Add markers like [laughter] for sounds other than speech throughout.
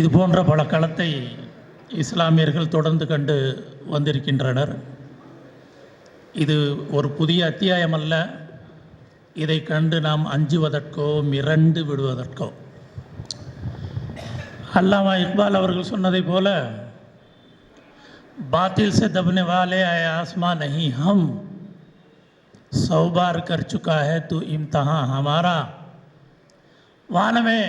இது போன்ற பல களத்தை இஸ்லாமியர்கள் தொடர்ந்து கண்டு வந்திருக்கின்றனர். இது ஒரு புதிய அத்தியாயம் அல்ல இதை கண்டு நாம் அஞ்சுவதற்கோ மிரண்டு விடுவதற்கோ. அல்லாமா இக்பால் அவர்கள் சொன்னதை போல பாத்தில் சே தபனே வாலே ஆய ஆஸ்மா நஹி ஹம் சௌபார் கர் சுக்கா ஹே தூ இம்தஹா ஹமாரா. வானமே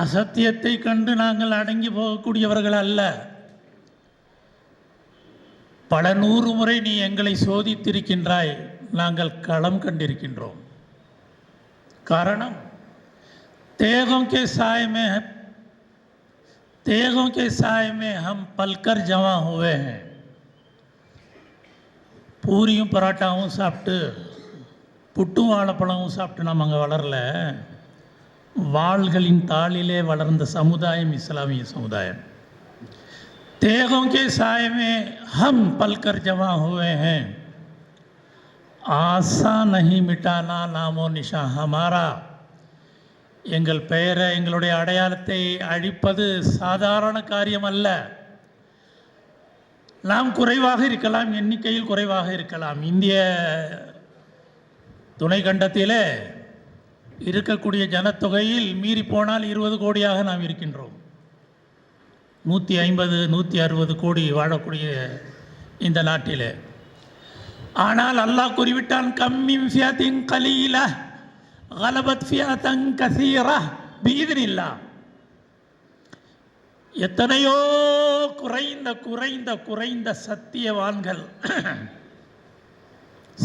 அசத்தியத்தை கண்டு நாங்கள் அடங்கி போகக்கூடியவர்கள் அல்ல. பல நூறு முறை நீ எங்களை சோதித்திருக்கின்றாய். நாங்கள் களம் கண்டிருக்கின்றோம். காரணம் தேகம் கே சாய் தேகம் கே சாய் ஹம் பல்கர் ஜமா ஹுவே பூரியும் பரோட்டாவும் சாப்பிட்டு புட்டும் வாழைப்பழமும் சாப்பிட்டு நம்ம அங்கே வளரலை. வாள்களின் தாளிலே வளர்ந்த சமுதாயம் இஸ்லாமிய சமுதாயம் तेगों के साय में हम पलकर जमा हुए हैं आशा नहीं मिटाना नामो निशा हमारा எங்கள் பெயரை எங்களுடைய அடையாளத்தை அழிப்பது சாதாரண காரியம் அல்ல நாம் குறைவாக இருக்கலாம் எண்ணிக்கையில் குறைவாக இருக்கலாம் இந்திய துணை கண்டத்திலே இருக்கக்கூடிய ஜனத்தொகையில் மீறி போனால் இருபது கோடியாக நாம் இருக்கின்றோம். நூற்றி ஐம்பது நூற்றி அறுபது கோடி வாழக்கூடிய இந்த நாட்டில். ஆனால் அல்லாஹ் குறிவிட்டான் கம்மிம் ஃபியாத்தின் கலியில கலபத் ஃபியாத்தங் கசீரா பீதனில்லா எத்தனையோ குறைந்த குறைந்த குறைந்த சத்தியவான்கள்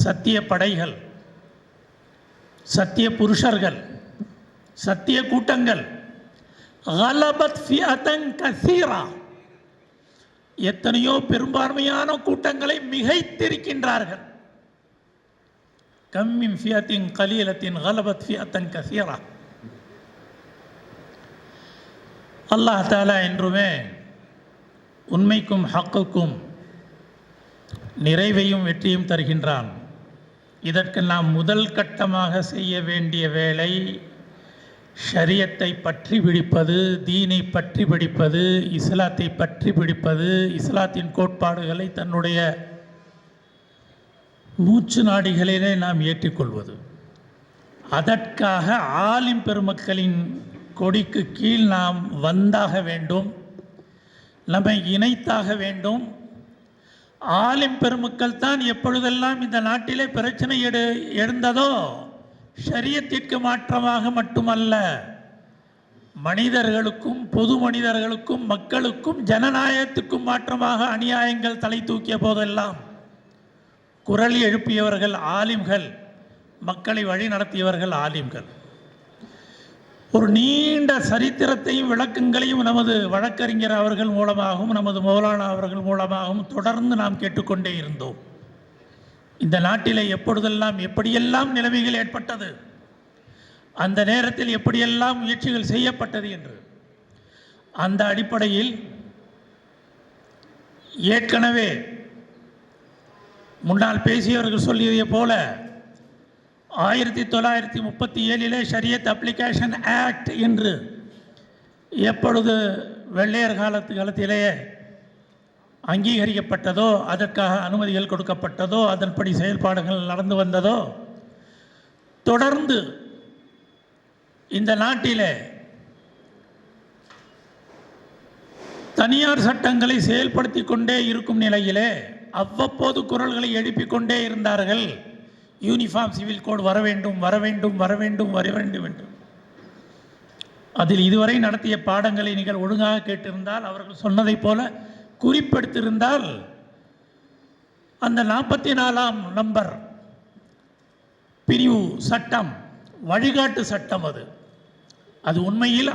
சத்திய படைகள் சத்திய புருஷர்கள் சத்திய கூட்டங்கள் எத்தனையோ பெரும்பான்மையான கூட்டங்களை மிகைத்திருக்கின்றார்கள். கம்மிம் ஃபியத்தின் கலீலத்தின் ஹலபத் ஃபியத்தன் கசீரா. அல்லாஹ் தாலா என்றுமே உண்மைக்கும் ஹக்குக்கும் நிறைவையும் வெற்றியும் தருகின்றான். இதற்கு நாம் முதல் கட்டமாக செய்ய வேண்டிய வேலை ஷரியத்தை பற்றி பிடிப்பது தீனை பற்றி பிடிப்பது இஸ்லாத்தை பற்றி பிடிப்பது இஸ்லாத்தின் கோட்பாடுகளை தன்னுடைய மூச்சு நாடிகளிலே நாம் ஏற்றுக்கொள்வது. அதற்காக ஆலிம் பெருமக்களின் கொடிக்கு கீழ் நாம் வந்தாக வேண்டும். நம்மை இணைத்தாக வேண்டும். ஆலிம் பெருமக்கள் தான் எப்பொழுதெல்லாம் இந்த நாட்டிலே பிரச்சனை எடு எழுந்ததோ ஷரியத்திற்கு மாற்றமாக மட்டுமல்ல மனிதர்களுக்கும் பொது மனிதர்களுக்கும் மக்களுக்கும் ஜனநாயகத்துக்கும் மாற்றமாக அநியாயங்கள் தலை தூக்கிய போதெல்லாம் குரல் எழுப்பியவர்கள் ஆலிம்கள் மக்களை வழி நடத்தியவர்கள் ஆலிம்கள். ஒரு நீண்ட சரித்திரத்தையும் விளக்கங்களையும் நமது வழக்கறிஞர் அவர்கள் மூலமாகவும் நமது மௌலானா அவர்கள் மூலமாகவும் தொடர்ந்து நாம் கேட்டுக்கொண்டே இருந்தோம். இந்த நாட்டிலே எப்பொழுதெல்லாம் எப்படியெல்லாம் நிலைமைகள் ஏற்பட்டது அந்த நேரத்தில் எப்படியெல்லாம் முயற்சிகள் செய்யப்பட்டது என்று அந்த அடிப்படையில் ஏற்கனவே முன்னால் பேசியவர்கள் சொல்லியதை போல ஆயிரத்தி தொள்ளாயிரத்தி முப்பத்தி ஏழிலே ஷரியத் அப்ளிகேஷன் ஆக்ட் என்று எப்பொழுது வெள்ளையர் காலத்து காலத்திலேயே அங்கீகரிக்கப்பட்டதோ அதற்காக அனுமதிகள் கொடுக்கப்பட்டதோ அதன்படி செயல்பாடுகள் நடந்து வந்ததோ தொடர்ந்து இந்த நாட்டிலே தனியார் சட்டங்களை செயல்படுத்தி கொண்டே இருக்கும் நிலையிலே அவ்வப்போது குரல்களை எழுப்பிக் கொண்டே இருந்தார்கள். யூனிஃபார்ம் சிவில் கோட் வர வேண்டும் வர வேண்டும் வர வேண்டும் வர வேண்டும் என்று. அதில் இதுவரை நடத்திய பாடங்களை நீங்கள் ஒழுங்காக கேட்டிருந்தால் அவர்கள் சொன்னதைப் போல குறிப்பெடுத்திருந்தால் அந்த நாற்பத்தி நாலாம் நம்பர் பிரிவு சட்டம் வழிகாட்டு சட்டம் அது. அது உண்மையில்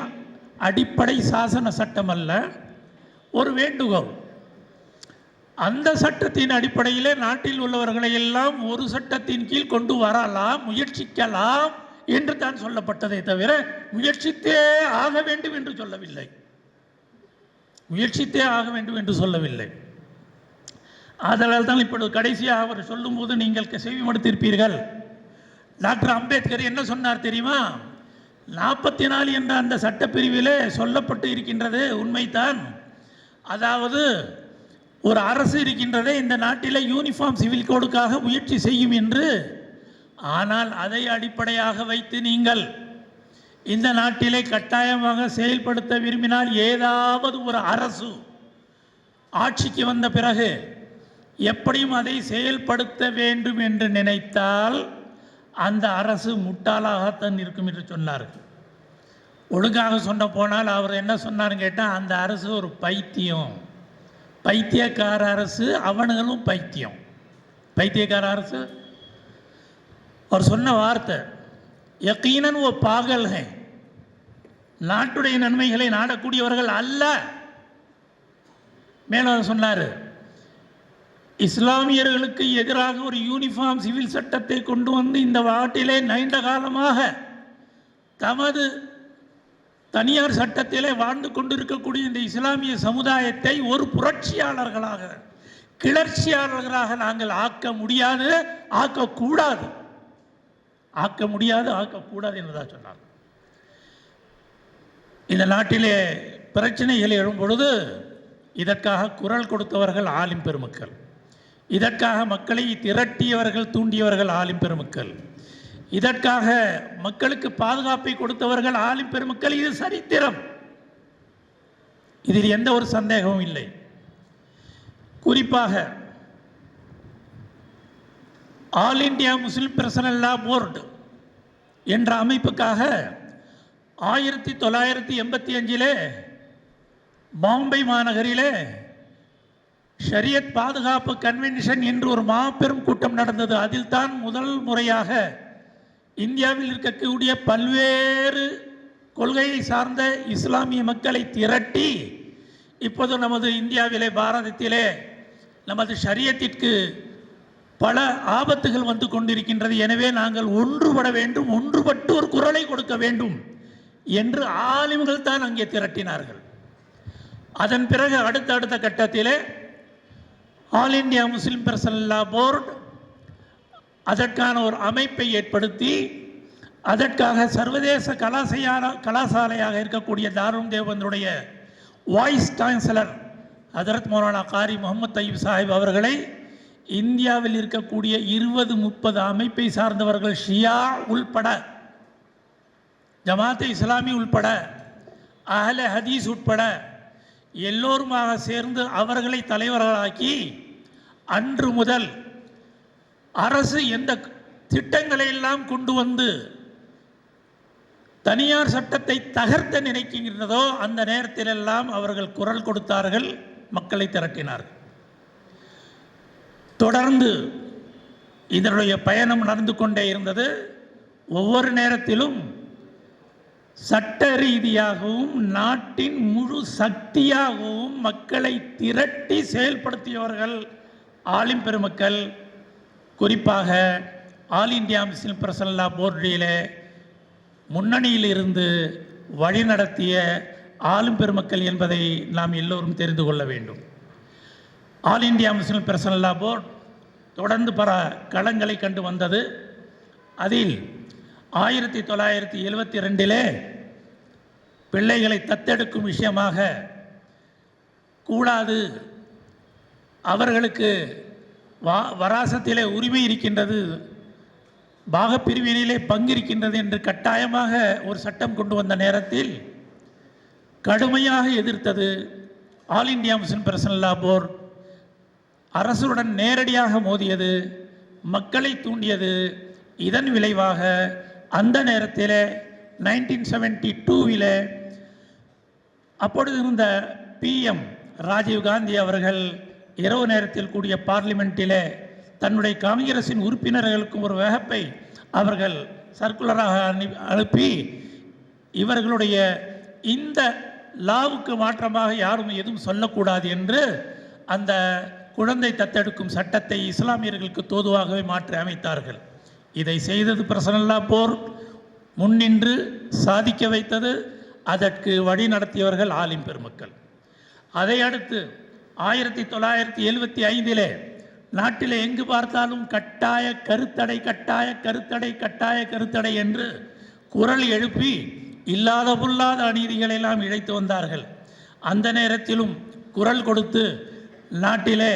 அடிப்படை சாசன சட்டம் அல்ல ஒரு வேண்டுகோள். அந்த சட்டத்தின் அடிப்படையிலே நாட்டில் உள்ளவர்களை எல்லாம் ஒரு சட்டத்தின் கீழ் கொண்டு வரலாம் முயற்சிக்கலாம் என்று தான் சொல்லப்பட்டதை தவிர முயற்சித்தே ஆக வேண்டும் என்று சொல்லவில்லை. முயற்சித்தே ஆக வேண்டும் என்று சொல்லவில்லை. ஆதலால் தான் இப்பொழுது கடைசியாக அவர் சொல்லும்போது நீங்கள் செவிமடுத்திருப்பீர்கள். டாக்டர் அம்பேத்கர் என்ன சொன்னார் தெரியுமா? நாற்பத்தி நாலு என்ற அந்த சட்டப்பிரிவிலே சொல்லப்பட்டு இருக்கின்றது உண்மைதான். அதாவது ஒரு அரசு இருக்கின்றதே இந்த நாட்டில் யூனிஃபார்ம் சிவில் கோடுக்காக முயற்சி செய்யும் என்று. ஆனால் அதை அடிப்படையாக வைத்து நீங்கள் இந்த நாட்டிலே கட்டாயமாக செயல்படுத்த விரும்பினால் ஏதாவது ஒரு அரசு ஆட்சிக்கு வந்த பிறகு எப்படியும் அதை செயல்படுத்த வேண்டும் என்று நினைத்தால் அந்த அரசு முட்டாளாகத்தான் இருக்கும் என்று சொன்னார்கள். ஒழுங்காக சொன்ன போனால் அவர் என்ன சொன்னார்னு கேட்டால் அந்த அரசு ஒரு பைத்தியம். பைத்தியக்கார அரசு அவனுங்களும் பைத்தியம். பைத்தியக்கார அரசு? அவர் சொன்ன வார்த்தை யக்கீனன் ஓ பாகல் நாட்டுடைய நன்மைகளை நாடக்கூடியவர்கள் அல்ல. மேலும் அவர் சொன்னார் இஸ்லாமியர்களுக்கு எதிராக ஒரு யூனிஃபார்ம் சிவில் சட்டத்தை கொண்டு வந்து இந்த நாட்டிலே நீண்ட காலமாக தமது தனியார் சட்டத்திலே வாழ்ந்து கொண்டிருக்கக்கூடிய இந்த இஸ்லாமிய சமுதாயத்தை ஒரு புரட்சியாளர்களாக கிளர்ச்சியாளர்களாக நாங்கள் ஆக்க முடியாது ஆக்கக்கூடாது. ஆக்க முடியாது ஆக்கக்கூடாது என்றுதான் சொன்னார் இந்த நாட்டிலே பிரச்சனைகள் எழும் பொழுது இதற்காக குரல் கொடுத்தவர்கள் ஆலிம் பெருமக்கள். இதற்காக மக்களை திரட்டியவர்கள் தூண்டியவர்கள் ஆலிம் பெருமக்கள். இதற்காக மக்களுக்கு பாதுகாப்பை கொடுத்தவர்கள் ஆலிம் பெருமக்கள் இது சரித்திரம். இதில் எந்த ஒரு சந்தேகமும் இல்லை. குறிப்பாக all India Muslim personal law board என்ற அமைப்புக்காக ஆயிரத்தி தொள்ளாயிரத்தி எண்பத்தி அஞ்சிலே பாம்பே மாநகரிலே ஷரியத் பாதுகாப்பு கன்வென்ஷன் என்று ஒரு மாபெரும் கூட்டம் நடந்தது. அதில் தான் முதல் முறையாக இந்தியாவில் இருக்கக்கூடிய பல்வேறு கொள்கையை சார்ந்த இஸ்லாமிய மக்களை திரட்டி இப்போது நமது இந்தியாவிலே பாரதத்திலே நமது சரியத்திற்கு பல ஆபத்துகள் வந்து கொண்டிருக்கின்றது. எனவே நாங்கள் ஒன்றுபட வேண்டும் ஒன்றுபட்டு ஒரு குரலை கொடுக்க வேண்டும் என்று ஆலிம்கள் தான் அங்கே திரட்டினார்கள். அதன் பிறகு அடுத்த அடுத்த கட்டத்திலே all India Muslim personal law board அதற்கான ஒரு அமைப்பை ஏற்படுத்தி அதற்காக சர்வதேச கலாசையான கலாசாலையாக இருக்கக்கூடிய தாருண் தேவந்தருடைய voice chancellor Hazrat Maulana Qari Muhammad Tayyip Sahib அவர்களை இந்தியாவில் இருக்கக்கூடிய இருபது முப்பது அமைப்பை சார்ந்தவர்கள் ஷியா உள்பட ஜமாத்தே இஸ்லாமி உள்பட அஹல ஹதீஸ் உட்பட எல்லோருமாக சேர்ந்து அவர்களை தலைவர்களாக்கி அன்று முதல் அரசு எந்த திட்டங்களை எல்லாம் கொண்டு வந்து தனியார் சட்டத்தை தகர்த்த நினைக்கின்றதோ அந்த நேரத்திலெல்லாம் அவர்கள் குரல் கொடுத்தார்கள் மக்களை திரட்டினார்கள். தொடர்ந்து இதனுடைய பயணம் நடந்து கொண்டே இருந்தது. ஒவ்வொரு நேரத்திலும் சட்ட ரீதியாகவும் நாட்டின் முழு சக்தியாகவும் மக்களை திரட்டி செயல்படுத்தியவர்கள் ஆலிம் பெருமக்கள் குறிப்பாக ஆல் இந்தியா முஸ்லிம் பிரசல்லா போர்டிலே முன்னணியில் இருந்து வழிநடத்திய ஆளும் பெருமக்கள் என்பதை நாம் எல்லோரும் தெரிந்து கொள்ள வேண்டும். All India Muslim personal law board தொடர்ந்து பல களங்களை கண்டு வந்தது. அதில் ஆயிரத்தி தொள்ளாயிரத்தி எழுபத்தி ரெண்டிலே பிள்ளைகளை தத்தெடுக்கும் விஷயமாக கூடாது அவர்களுக்கு வா வராசத்திலே உரிமை இருக்கின்றது பாகப்பிரிவினிலே பங்கு இருக்கின்றது என்று கட்டாயமாக ஒரு சட்டம் கொண்டு வந்த நேரத்தில் கடுமையாக எதிர்த்தது all India Muslim personal law board அரசுடன் நேரடியாக மோதியது மக்களை தூண்டியது. இதன் விளைவாக அந்த நேரத்தில் நைன்டீன் செவன்டி டூவில் அப்பொழுது இருந்த பிஎம் ராஜீவ் காந்தி அவர்கள் இரவு நேரத்தில் கூடிய பார்லிமெண்ட்டிலே தன்னுடைய காங்கிரசின் உறுப்பினர்களுக்கும் ஒரு வகப்பை அவர்கள் சர்க்குலராக அனு- அனுப்பி இவர்களுடைய இந்த லாவுக்கு மாற்றமாக யாரும் எதுவும் சொல்லக்கூடாது என்று அந்த குழந்தை தத்தெடுக்கும் சட்டத்தை இஸ்லாமியர்களுக்கு தோதுவாகவே மாற்றி அமைத்தார்கள். இதை செய்தது பிரசனல்லா போர். முன்னின்று சாதிக்க வைத்தது. அதற்கு வழி நடத்தியவர்கள் ஆலிம் பெருமக்கள். அதை அடுத்து ஆயிரத்தி தொள்ளாயிரத்தி எழுபத்தி ஐந்திலே நாட்டில் எங்கு பார்த்தாலும் கட்டாய கருத்தடை கட்டாய கருத்தடை கட்டாய கருத்தடை என்று குரல் எழுப்பி இல்லாத புல்லாத அநீதிகளெல்லாம் இழைத்து வந்தார்கள். அந்த நேரத்திலும் குரல் கொடுத்து நாட்டிலே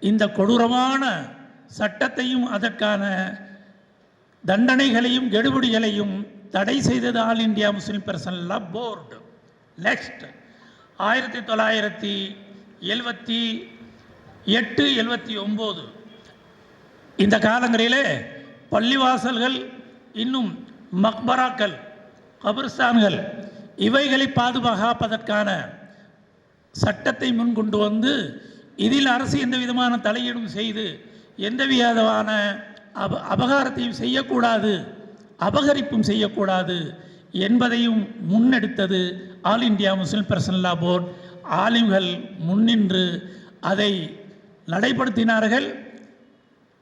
இந்த கொடூரமான சட்டத்தையும் அதற்கான தண்டனைகளையும் கெடுபிடிகளையும் தடை செய்தது all India Muslim person law board next. ஆயிரத்தி தொள்ளாயிரத்தி எழுபத்தி எட்டு எழுபத்தி ஒம்பது. இந்த காலங்களிலே பள்ளிவாசல்கள் இன்னும் மக்பராக்கள் கபிர்ஸ்தான்கள் இவைகளை பாதுகாப்பதற்கான சட்டத்தை முன்கொண்டு வந்து இதில் அரசு எந்த விதமான தலையீடும் செய்து எந்த விதமான அப அபகாரத்தையும் செய்யக்கூடாது அபகரிப்பும் செய்யக்கூடாது என்பதையும் முன்னெடுத்தது all India Muslim personal law board ஆலிம்கள் முன்னின்று அதை நடைபடுத்தினார்கள்.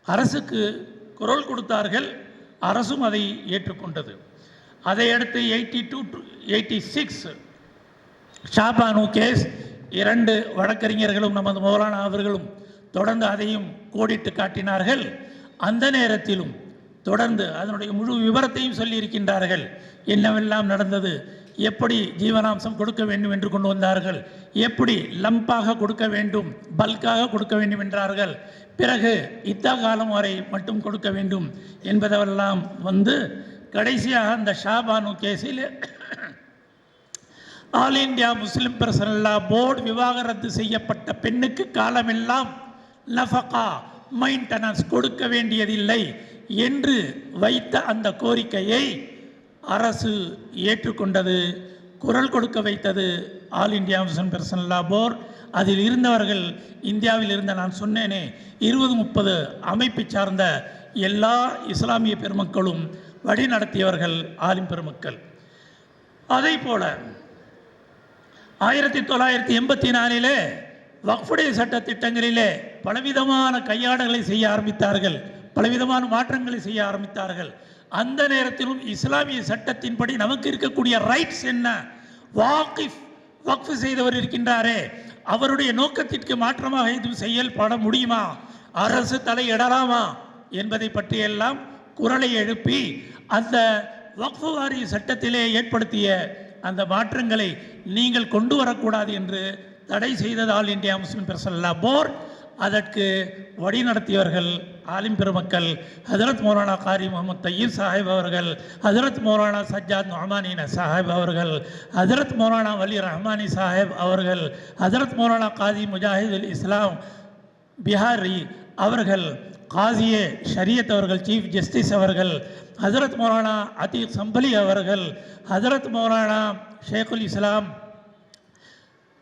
அரசுக்கு குரல் கொடுத்தார்கள். அரசும் அதை ஏற்றுக்கொண்டது. அதையடுத்து eighty two eighty six Shah Bano case இரண்டு வழக்கறிஞர்களும் நமது மௌலானா அவர்களும் தொடர்ந்து அதையும் கோடிட்டு காட்டினார்கள். அந்த நேரத்திலும் தொடர்ந்து அதனுடைய முழு விவரத்தையும் சொல்லியிருக்கின்றார்கள். என்னவெல்லாம் நடந்தது? எப்படி ஜீவனாம்சம் கொடுக்க வேண்டும் என்று கொண்டு வந்தார்கள்? எப்படி லம்பாக கொடுக்க வேண்டும்? பல்காக கொடுக்க வேண்டும் என்றார்கள். பிறகு இத்தா காலம் வரை மட்டும் கொடுக்க வேண்டும் என்பதெல்லாம் வந்து கடைசியாக அந்த ஷாபானு கேஸில் all India Muslim personal board விவாகரத்து செய்யப்பட்ட பெண்ணுக்கு காலமெல்லாம் நஃபகா மெயின்டெனன்ஸ் கொடுக்க வேண்டியதில்லை என்று வைத்த அந்த கோரிக்கையை அரசு ஏற்றுக்கொண்டது குரல் கொடுக்க வைத்தது all India Muslim personal law board அதில் இருந்தவர்கள் இந்தியாவில் இருந்த நான் சொன்னேனே இருபது முப்பது அமைப்பை சார்ந்த எல்லா இஸ்லாமிய பெருமக்களும் வழி நடத்தியவர்கள் ஆலிம் பெருமக்கள். அதே போல ஆயிரத்தி தொள்ளாயிரத்தி எண்பத்தி நாலிலே வக்ஃபுடைய சட்ட திட்டங்களிலே பலவிதமான கையாடல்களை செய்ய ஆரம்பித்தார்கள் பலவிதமான மாற்றங்களை செய்ய ஆரம்பித்தார்கள். அந்த நேரத்திலும் இஸ்லாமிய சட்டத்தின்படி நமக்கு இருக்கக்கூடிய ரைட்ஸ் என்ன? வாக்கிஃப் வக்ஃப் செய்தவர் இருக்கின்றாரே அவருடைய நோக்கத்திற்கு மாற்றமாக எதுவும் செயல்பட முடியுமா? அரசு தலையிடலாமா என்பதை பற்றியெல்லாம் குரலை எழுப்பி அந்த வக்ஃபு வாரிய சட்டத்திலே ஏற்படுத்திய அந்த மாற்றங்களை நீங்கள் கொண்டு வரக்கூடாது என்று தடை செய்ததால் இந்தியா முஸ்லிம் பிரசல்லா போர் அதற்கு வழி நடத்தியவர்கள் ஆலிம் பெருமக்கள். ஹஜரத் மௌலானா காரி முகமது தையீர் சாஹிப் அவர்கள் ஹஜரத் மௌலானா சஜ்ஜாத் நொஹமானின சாஹிப் அவர்கள் ஹஜரத் மௌலானா வலி ரஹ்மானி சாஹிப் அவர்கள் ஹஜரத் மௌலானா காதி முஜாஹிதுல் இஸ்லாம் பிஹாரி அவர்கள் காசியே ஷரியத் அவர்கள் சீஃப் ஜஸ்டிஸ் அவர்கள் ஹசரத் மௌலானா அதீக் சம்பலி அவர்கள் ஹசரத் மௌலானா ஷேகுல் இஸ்லாம்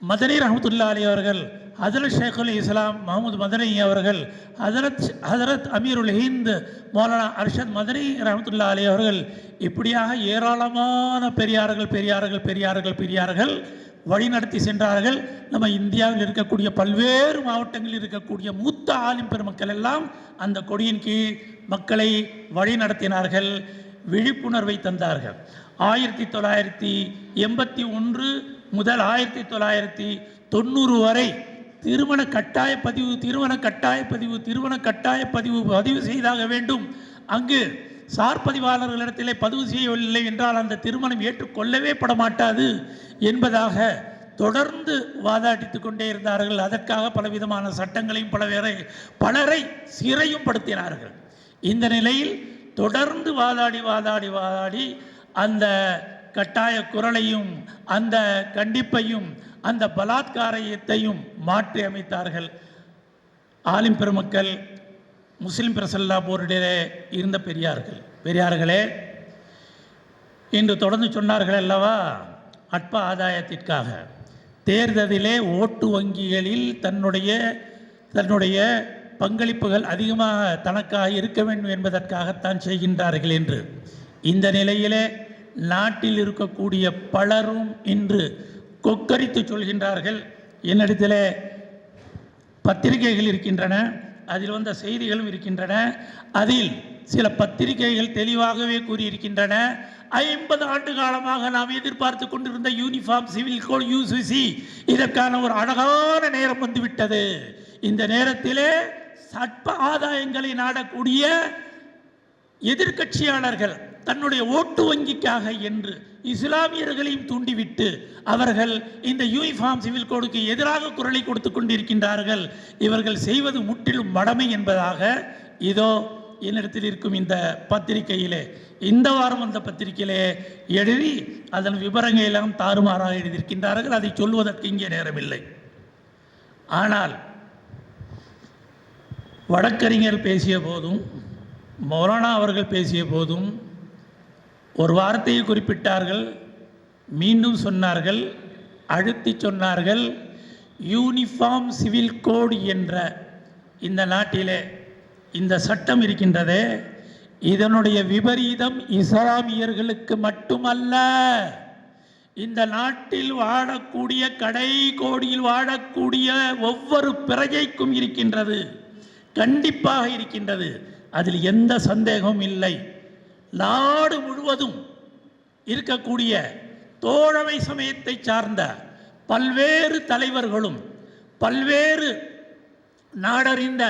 மதனி ரஹமத்துல்லா அலி அவர்கள் ஹசரத் ஷேகுல் இஸ்லாம் முகமது மதனி அவர்கள் ஹசரத் ஹசரத் அமீருல் ஹிந்த் மௌலானா அர்ஷத் மதனி ரஹமத்துல்லா அலி அவர்கள் இப்படியாக ஏராளமான பெரியார்கள் பெரியார்கள் பெரியார்கள் பெரியார்கள் வழிநடத்தி சென்றார்கள். நம்ம இந்தியாவில் இருக்கக்கூடிய பல்வேறு மாவட்டங்களில் இருக்கக்கூடிய மூத்த ஆலிம் பெருமக்கள் எல்லாம் அந்த கொடியின் கீழ் மக்களை வழிநடத்தினார்கள் விழிப்புணர்வை தந்தார்கள். ஆயிரத்தி தொள்ளாயிரத்தி எண்பத்தி ஒன்று முதல் ஆயிரத்தி தொள்ளாயிரத்தி தொண்ணூறு வரை திருமண கட்டாய பதிவு திருமண கட்டாய பதிவு திருமண கட்டாய பதிவு பதிவு செய்தாக வேண்டும். அங்கு சார் பதிவாளர்களிடத்திலே பதிவு செய்யவில்லை என்றால் அந்த திருமணம் ஏற்றுக்கொள்ளவே பட மாட்டாது என்பதாக தொடர்ந்து வாதாடித்துக் கொண்டே இருந்தார்கள். அதற்காக பலவிதமான சட்டங்களையும் பலவேறை பலரை சிறையும் படுத்தினார்கள். இந்த நிலையில் தொடர்ந்து வாதாடி வாதாடி வாதாடி அந்த கட்டாய குரலையும் அந்த கண்டிப்பையும் அந்த பலாத்காரத்தையும் மாற்றி அமைத்தார்கள். ஆலிம் பெருமக்கள் முஸ்லிம் பிரசல்லா போரிடையே இருந்த பெரியார்கள். பெரியார்களே இன்று தொடர்ந்து சொன்னார்கள் அல்லவா? அற்ப ஆதாயத்திற்காக. தேர்தலிலே ஓட்டு வங்கிகளில் தன்னுடைய தன்னுடைய பங்களிப்புகள் அதிகமாக தனக்காக இருக்க வேண்டும் என்பதற்காகத்தான் செய்கின்றார்கள் என்று. இந்த நிலையிலே நாட்டில் இருக்கக்கூடிய பலரும் இன்று கொக்கரித்து சொல்கின்றார்கள். என்னிடத்தில் பத்திரிகைகள் இருக்கின்றன அதில் வந்த செய்திகளும் இருக்கின்றன அதில் சில பத்திரிகைகள் தெளிவாகவே கூறியிருக்கின்றன. ஐம்பது ஆண்டு காலமாக நாம் எதிர்பார்த்து கொண்டிருந்த யூனிஃபார்ம் சிவில் கோட் யூசிசி இதற்கான ஒரு அழகான நேரம் வந்துவிட்டது. இந்த நேரத்திலே சட்ப ஆதாயங்களை நாடக்கூடிய எதிர்க்கட்சியாளர்கள் தன்னுடைய ஓட்டு வங்கிக்காக என்று இஸ்லாமியர்களையும் தூண்டிவிட்டு அவர்கள் இந்த யூனிஃபார்ம் சிவில் கோடுக்கு எதிராக குரலை கொடுத்து கொண்டிருக்கின்றார்கள். இவர்கள் செய்வது முற்றிலும் மடமை என்பதாக இதோ என்னிடத்தில் இருக்கும் இந்த பத்திரிகையிலே இந்த வாரம் வந்த பத்திரிகையிலே எழுதி அதன் விவரங்கள் எல்லாம் தாறுமாறாக எழுதியிருக்கின்றார்கள். அதை சொல்வதற்கு இங்கே நேரமில்லை. ஆனால் வழக்கறிஞர் பேசிய போதும் மௌலானா அவர்கள் பேசிய போதும் ஒரு வார்த்தையை குறிப்பிட்டார்கள் மீண்டும் சொன்னார்கள் அழுத்தி சொன்னார்கள் யூனிஃபார்ம் சிவில் கோடு என்ற இந்த நாட்டிலே இந்த சட்டம் இருக்கின்றதே. இதனுடைய விபரீதம் இஸ்லாமியர்களுக்கு மட்டுமல்ல. இந்த நாட்டில் வாழக்கூடிய கடை கோடியில் வாழக்கூடிய ஒவ்வொரு பிரஜைக்கும் இருக்கின்றது கண்டிப்பாக இருக்கின்றது. அதில் எந்த சந்தேகமும் இல்லை. நாடு முழுவதும் இருக்கக்கூடிய தோழமை சமயத்தை சார்ந்த பல்வேறு தலைவர்களும் பல்வேறு நாடறிந்த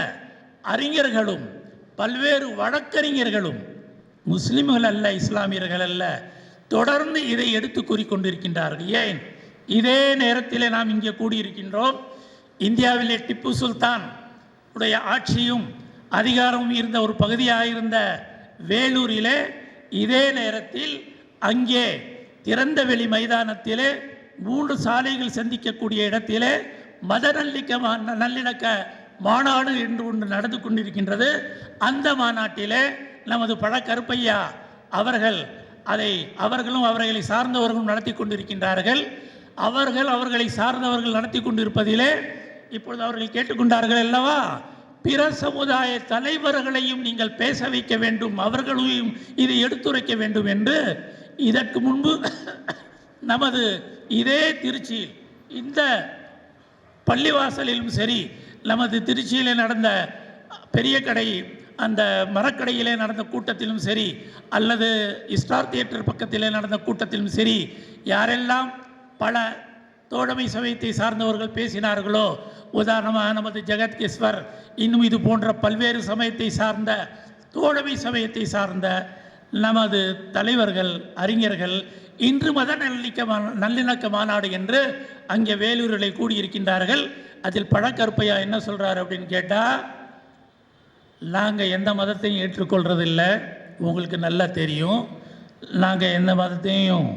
அறிஞர்களும் பல்வேறு வழக்கறிஞர்களும் முஸ்லிம்கள் அல்ல இஸ்லாமியர்கள் அல்ல தொடர்ந்து இதை எடுத்து கூறிக்கொண்டிருக்கின்றார்கள். ஏன்? இதே நேரத்திலே நாம் இங்கே கூடியிருக்கின்றோம். இந்தியாவிலே டிப்பு சுல்தான் உடைய ஆட்சியும் அதிகாரமும் இருந்த ஒரு பகுதியாக இருந்த வேலூரிலே இதே நேரத்தில் அங்கே திறந்தவெளி மைதானத்திலே மூன்று சாலைகள் சந்திக்கக்கூடிய இடத்திலே மத நல்லிக்க நல்லிணக்க மாநாடு என்று ஒன்று நடந்து கொண்டிருக்கின்றது. அந்த மாநாட்டிலே நமது பழக்கருப்பையா அவர்கள் அதை அவர்களும் அவர்களை சார்ந்தவர்களும் நடத்தி கொண்டிருக்கின்றார்கள். அவர்கள் அவர்களை சார்ந்தவர்கள் நடத்தி கொண்டிருப்பதிலே இப்பொழுது அவர்கள் கேட்டுக்கொண்டார்கள் அல்லவா? பிற சமுதாய தலைவர்களையும் நீங்கள் பேச வைக்க வேண்டும் அவர்களையும் இதை எடுத்துரைக்க வேண்டும் என்று இதற்கு முன்பு [coughs] நமது இதே திருச்சியில் இந்த பள்ளிவாசலிலும் சரி நமது திருச்சியில் நடந்த பெரிய கடை அந்த மரக்கடையிலே நடந்த கூட்டத்திலும் சரி அல்லது ஸ்டார் தியேட்டர் பக்கத்திலே நடந்த கூட்டத்திலும் சரி யாரெல்லாம் பல தோழமை சமயத்தை சார்ந்தவர்கள் பேசினார்களோ? உதாரணமாக நமது ஜெகத்கேஸ்வர் இன்னும் இது போன்ற பல்வேறு சமயத்தை சார்ந்த தோழமை சமயத்தை சார்ந்த நமது தலைவர்கள் அறிஞர்கள் இன்று மத நல்லிக்க மா- நல்லிணக்க மாநாடு என்று அங்கே வேலூரில் கூடியிருக்கின்றார்கள். அதில் பழக்கருப்பையா என்ன சொல்கிறார் அப்படின்னு கேட்டால் நாங்கள் எந்த மதத்தையும் ஏற்றுக்கொள்றதில்ல. உங்களுக்கு நல்லா தெரியும். நாங்கள் எந்த மதத்தையும்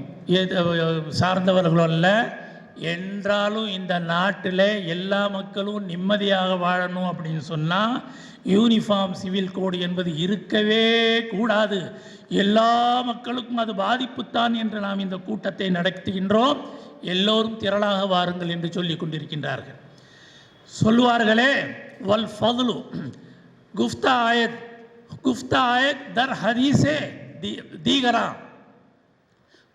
சார்ந்தவர்களும் இல்லை என்றாலும் இந்த நாட்டில் எல்லா மக்களும் நிம்மதியாக வாழணும் அப்படின்னு சொன்னால் யூனிஃபார்ம் சிவில் கோடு என்பது இருக்கவே கூடாது. எல்லா மக்களுக்கும் அது பாதிப்புத்தான் என்று நாம் இந்த கூட்டத்தை நடத்துகின்றோம். எல்லோரும் திரளாக வாருங்கள் என்று சொல்லிக் கொண்டிருக்கின்றார்கள். சொல்லுவார்களே வல் ஃபதுலு. குஃப்தா ஆயத் குஃப்தா ஆயத் தர் ஹதீஸே தீகரா.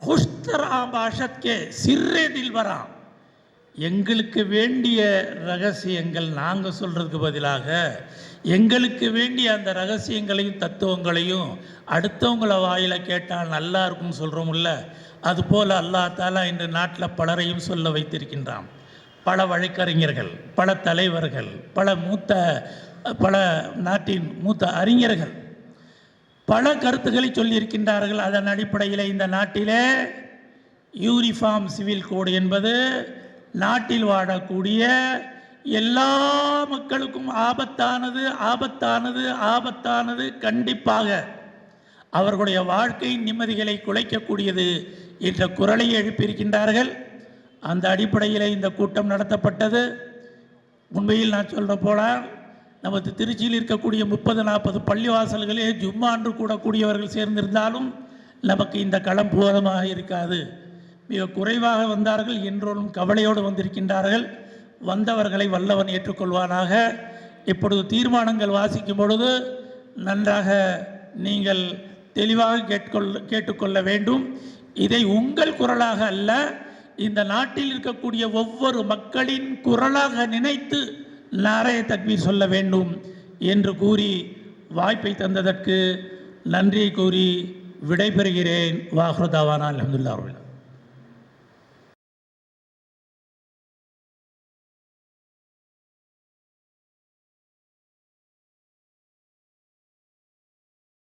குஷ்தராபாஷத்கே சிறே தில்வரா. எங்களுக்கு வேண்டிய ரகசியங்கள் நாங்கள் சொல்கிறதுக்கு பதிலாக எங்களுக்கு வேண்டிய அந்த ரகசியங்களையும் தத்துவங்களையும் அடுத்தவங்கள வாயில் கேட்டால் நல்லா இருக்கும்னு சொல்கிறோம் இல்லை அதுபோல் அல்லா தாலா இன்று நாட்டில் பலரையும் சொல்ல வைத்திருக்கின்றான். பல வழக்கறிஞர்கள் பல தலைவர்கள் பல மூத்த பல நாட்டின் மூத்த அறிஞர்கள் பல கருத்துக்களை சொல்லியிருக்கின்றார்கள். அதன் அடிப்படையில் இந்த நாட்டிலே யூனிஃபார்ம் சிவில் கோடு என்பது நாட்டில் வாழக்கூடிய எல்லா மக்களுக்கும் ஆபத்தானது ஆபத்தானது ஆபத்தானது கண்டிப்பாக அவர்களுடைய வாழ்க்கை நிம்மதிகளை குலைக்கக்கூடியது என்ற குரலை எழுப்பியிருக்கின்றார்கள். அந்த அடிப்படையில் இந்த கூட்டம் நடத்தப்பட்டது. உண்மையில் நான் சொல்கிற போல நமது திருச்சியில் இருக்கக்கூடிய முப்பது நாற்பது பள்ளிவாசல்களே ஜும்மா அன்று கூடக்கூடியவர்கள் சேர்ந்திருந்தாலும் நமக்கு இந்த களம் போதமாக இருக்காது. மிக குறைவாக வந்தார்கள் என்றோரும் கவலையோடு வந்திருக்கின்றார்கள். வந்தவர்களை வல்லவன் ஏற்றுக்கொள்வானாக. இப்பொழுது தீர்மானங்கள் வாசிக்கும் பொழுது நன்றாக நீங்கள் தெளிவாக கேட்கொள்ள கேட்டுக்கொள்ள வேண்டும். இதை உங்கள் குரலாக அல்ல இந்த நாட்டில் இருக்கக்கூடிய ஒவ்வொரு மக்களின் குரலாக நினைத்து நாரைய தக்பீர் சொல்ல வேண்டும் என்று கூறி வாய்ப்பை தந்ததற்கு நன்றியை கூறி விடைபெறுகிறேன். வாஹ்ருதாவானா அலமதுல்லா